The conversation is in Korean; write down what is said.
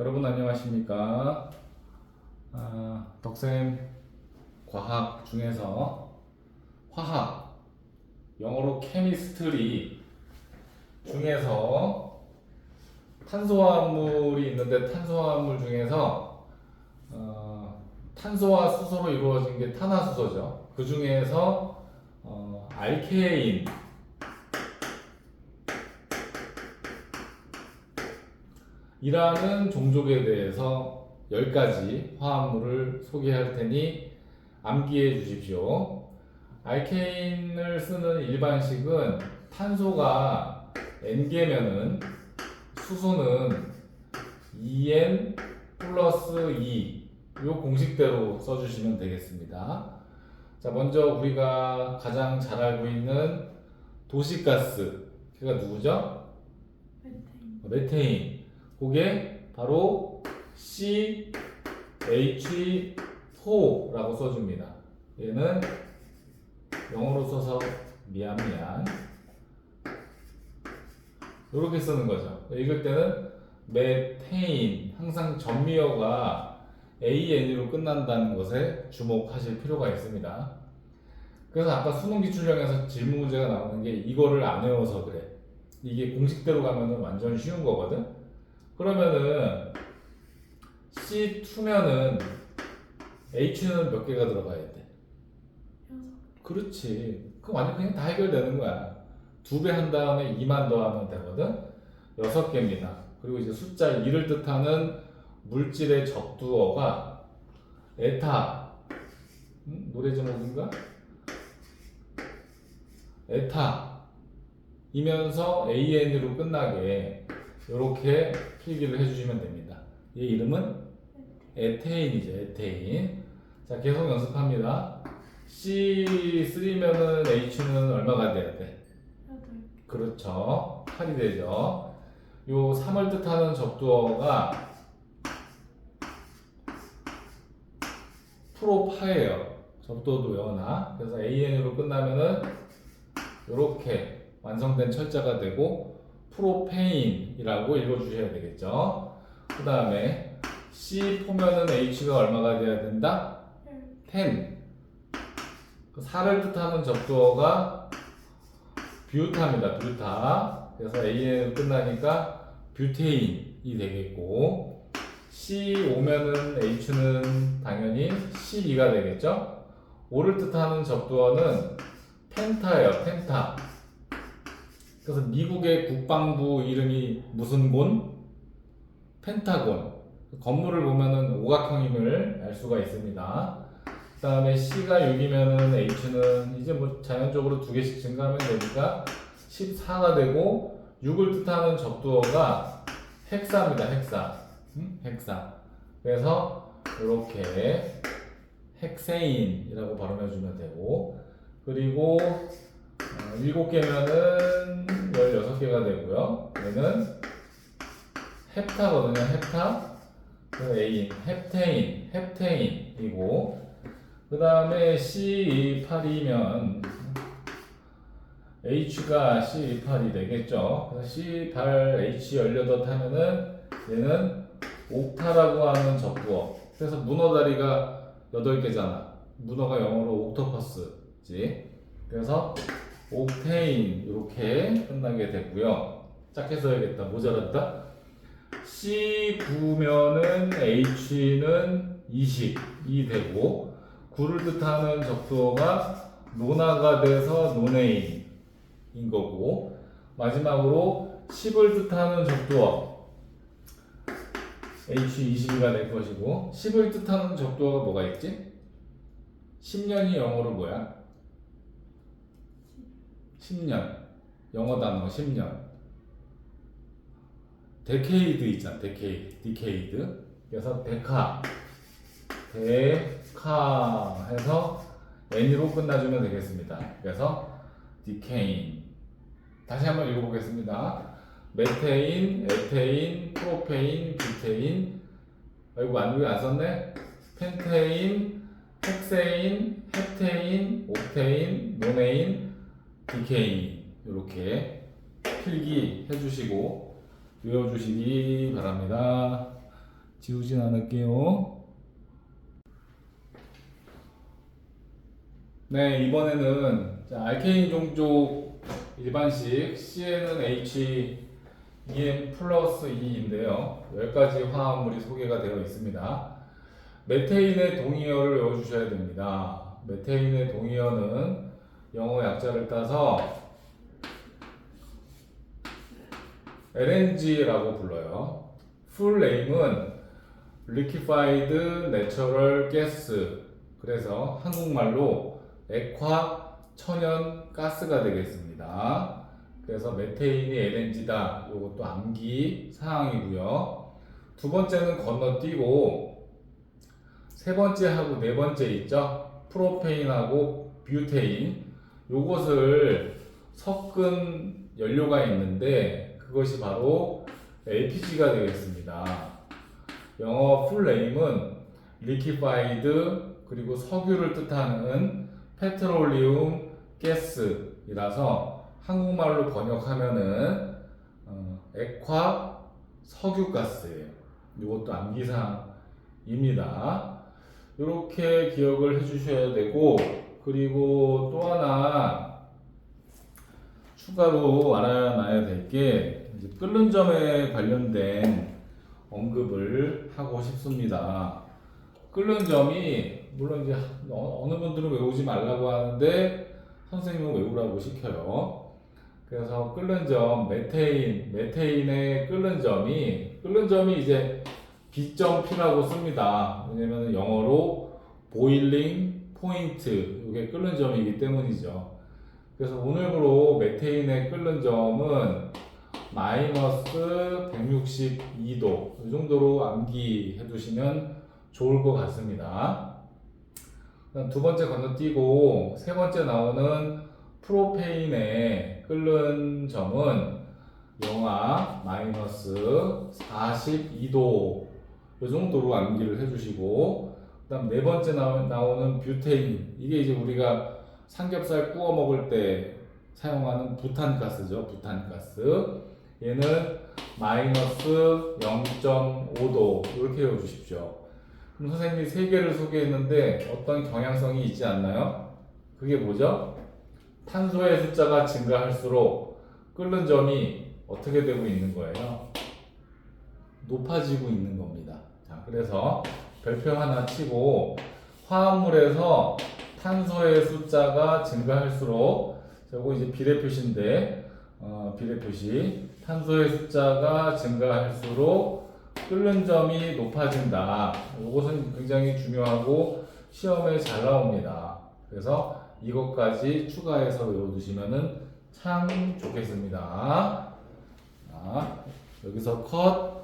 여러분 안녕하십니까? 아, 덕쌤 과학 중에서 화학, 영어로 케미스트리 중에서 탄소화합물이 있는데 탄소화합물 중에서 어, 탄소와 수소로 이루어진 게 탄화수소죠. 그 중에서 어, 알케인 이라는 종족에 대해서 10가지 화합물을 소개할 테니 암기해 주십시오. 알케인을 쓰는 일반식은 탄소가 N개면은 수소는 2N 플러스 2. 요 공식대로 써주시면 되겠습니다. 자, 먼저 우리가 가장 잘 알고 있는 도시가스. 그가 누구죠? 메테인. 그게 바로 CH4라고 써줍니다. 얘는 영어로 써서 미안 미안. 이렇게 쓰는 거죠. 읽을 때는 메테인 항상 전미어가 AN으로 끝난다는 것에 주목하실 필요가 있습니다. 그래서 아까 수능 기출형에서 질문 문제가 나오는 게 이거를 안 외워서 그래. 이게 공식대로 가면은 완전 쉬운 거거든. 그러면은 C2면은 H는 몇 개가 들어가야 돼? 그렇지. 그럼 완전 그냥 다 해결되는 거야. 두 배 한 다음에 2만 더하면 되거든. 여섯 개입니다. 그리고 이제 숫자 2를 뜻하는 물질의 적두어가 에타. 음? 노래 제목인가? 에타. 이면서 AN으로 끝나게 이렇게 필기를 해주시면 됩니다. 얘 이름은 에테인이죠, 에테인. 자, 계속 연습합니다. C3면은 H는 얼마가 돼야 돼? 그렇죠. 8이 되죠. 요 3을 뜻하는 접두어가 프로파예요. 접두어도 외워놔. 그래서 AN으로 끝나면은 이렇게 완성된 철자가 되고 프로페인이라고 읽어주셔야 되겠죠. 그 다음에 C4면은 H가 얼마가 돼야 된다? 10. 그 4를 뜻하는 접두어가 뷰타입니다. 뷰타. 그래서 AN으로 끝나니까 뷰테인이 되겠고 C5면은 H는 당연히 C2가 되겠죠. 5를 뜻하는 접두어는 펜타예요. 펜타. 그래서 미국의 국방부 이름이 무슨 곤? 펜타곤. 건물을 보면은 오각형임을 알 수가 있습니다. 그 다음에 C가 6이면은 H는 이제 뭐 자연적으로 두 개씩 증가하면 되니까 14가 되고 6을 뜻하는 접두어가 헥사입니다. 헥사. 음? 헥사. 그래서 이렇게 헥세인이라고 발음해 주면 되고 그리고 어, 7개면은 16개가 되고요. 얘는 헵타거든요. 헵타. 그 에인, 헵테인, 헵테인이고 그 다음에 C8이면 H가 C8이 되겠죠. 그래서 C8, H18 하면은 얘는 옥타라고 하는 접두어. 그래서 문어 다리가 8개잖아. 문어가 영어로 옥토퍼스지. 그래서 옥테인 이렇게 끝나게 됐고요. 작게 써야겠다. 모자랐다. C9면은 H는 20이 되고 9를 뜻하는 접두어가 논화가 돼서 논에인인 거고 마지막으로 10을 뜻하는 접두어 H20가 될 것이고 10을 뜻하는 접두어가 뭐가 있지? 10년이 영어로 뭐야? 10년 영어 단어 10년. 데케이드 있잖아 데케이드 디케이드. 그래서 데카 데카 해서 N으로 끝나주면 되겠습니다. 그래서 디케인. 다시 한번 읽어보겠습니다. 메테인, 에테인, 프로페인, 뷰테인. 아이고 안쪽에 안 썼네? 펜테인, 헥세인, 헵테인, 옥테인, 노네인, 디케인 이렇게 필기 해주시고 외워주시기 바랍니다. 지우진 않을게요. 네, 이번에는 자, 알케인 종족 일반식 CnH EM 플러스 2인데요. 10가지 화합물이 소개가 되어 있습니다. 메테인의 동의어를 외워주셔야 됩니다. 메테인의 동의어는 영어 약자를 따서 LNG라고 불러요. 풀 네임은 Liquefied Natural Gas. 그래서 한국말로 액화 천연 가스가 되겠습니다. 그래서 메테인이 LNG다. 이것도 암기 사항이고요. 두 번째는 건너뛰고 세 번째하고 네 번째 있죠? 프로페인하고 뷰테인. 요것을 섞은 연료가 있는데 그것이 바로 LPG가 되겠습니다. 영어 풀 네임은 liquefied 그리고 석유를 뜻하는 페트롤리움 가스이라서 한국말로 번역하면은 어, 액화 석유가스예요. 이것도 암기사항입니다. 이렇게 기억을 해주셔야 되고 그리고 또 하나 추가로 알아놔야 될 게 끓는 점에 관련된 언급을 하고 싶습니다. 끓는 점이 물론 이제 어- 어느 분들은 외우지 말라고 하는데 선생님은 외우라고 시켜요. 그래서 끓는 점 메테인 메테인의 끓는 점이 끓는 점이 이제 B점P라고 씁니다. 왜냐면 영어로 point 이게 끓는 점이기 때문이죠. 그래서 오늘부로 메테인의 끓는 점은 마이너스 162도 이 정도로 암기해 두시면 좋을 것 같습니다. 두 번째 건너뛰고 세 번째 나오는 프로페인의 끓는 점은 영하 마이너스 42도 이 정도로 암기를 해주시고 그다음 네 번째 나오- 나오는 뷰테인 이게 이제 우리가 삼겹살 구워 먹을 때 사용하는 부탄가스죠 부탄가스 얘는 마이너스 0.5도 이렇게 외워주십시오 그럼 선생님이 세 개를 소개했는데 어떤 경향성이 있지 않나요? 그게 뭐죠? 탄소의 숫자가 증가할수록 끓는 점이 어떻게 되고 있는 거예요? 높아지고 있는 겁니다. 자, 그래서 별표 하나 치고 화합물에서 탄소의 숫자가 증가할수록 저거 이제 비례 표시인데 어, 비례 표시 탄소의 숫자가 증가할수록 끓는 점이 높아진다. 이것은 굉장히 중요하고 시험에 잘 나옵니다. 그래서 이것까지 추가해서 외워두시면은 참 좋겠습니다. 자, 여기서 컷.